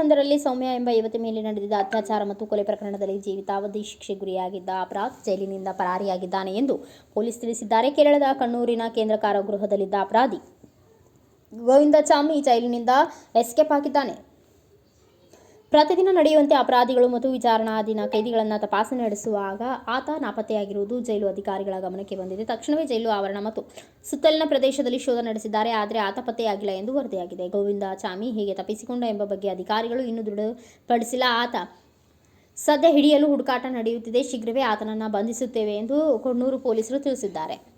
ಒಂದರಲ್ಲಿ ಸೌಮ್ಯ ಎಂಬ ಯುವತಿ ಮೇಲೆ ನಡೆದಿದ್ದ ಅತ್ಯಾಚಾರ ಮತ್ತು ಕೊಲೆ ಪ್ರಕರಣದಲ್ಲಿ ಜೀವಿತಾವಧಿ ಶಿಕ್ಷೆ ಗುರಿಯಾಗಿದ್ದ ಅಪರಾಧ್ ಜೈಲಿನಿಂದ ಪರಾರಿಯಾಗಿದ್ದಾನೆ ಎಂದು ಪೊಲೀಸ್ ತಿಳಿಸಿದ್ದಾರೆ. ಕೇರಳದ ಕಣ್ಣೂರಿನ ಕೇಂದ್ರ ಕಾರಾಗೃಹದಲ್ಲಿದ್ದ ಅಪರಾಧಿ ಗೋವಿಂದಚಾಮಿ ಜೈಲಿನಿಂದ ಎಸ್ಕೇಪ್ ಆಗಿದ್ದಾನೆ. ಪ್ರತಿದಿನ ನಡೆಯುವಂತೆ ಅಪರಾಧಿಗಳು ಮತ್ತು ವಿಚಾರಣಾಧೀನ ಕೈದಿಗಳನ್ನು ತಪಾಸಣೆ ನಡೆಸುವಾಗ ಆತ ನಾಪತ್ತೆಯಾಗಿರುವುದು ಜೈಲು ಅಧಿಕಾರಿಗಳ ಗಮನಕ್ಕೆ ಬಂದಿದೆ. ತಕ್ಷಣವೇ ಜೈಲು ಆವರಣ ಮತ್ತು ಸುತ್ತಲಿನ ಪ್ರದೇಶದಲ್ಲಿ ಶೋಧ ನಡೆಸಿದ್ದಾರೆ. ಆದರೆ ಆತ ಪತ್ತೆಯಾಗಿಲ್ಲ ಎಂದು ವರದಿಯಾಗಿದೆ. ಗೋವಿಂದ ಚಾಮಿ ಹೇಗೆ ತಪ್ಪಿಸಿಕೊಂಡ ಎಂಬ ಬಗ್ಗೆ ಅಧಿಕಾರಿಗಳು ಇನ್ನೂ ದೃಢಪಡಿಸಿಲ್ಲ. ಆತ ಸದ್ಯ ಹಿಡಿಯಲು ಹುಡುಕಾಟ ನಡೆಯುತ್ತಿದೆ. ಶೀಘ್ರವೇ ಆತನನ್ನು ಬಂಧಿಸುತ್ತೇವೆ ಎಂದು ಕೊಣ್ಣೂರು ಪೊಲೀಸರು ತಿಳಿಸಿದ್ದಾರೆ.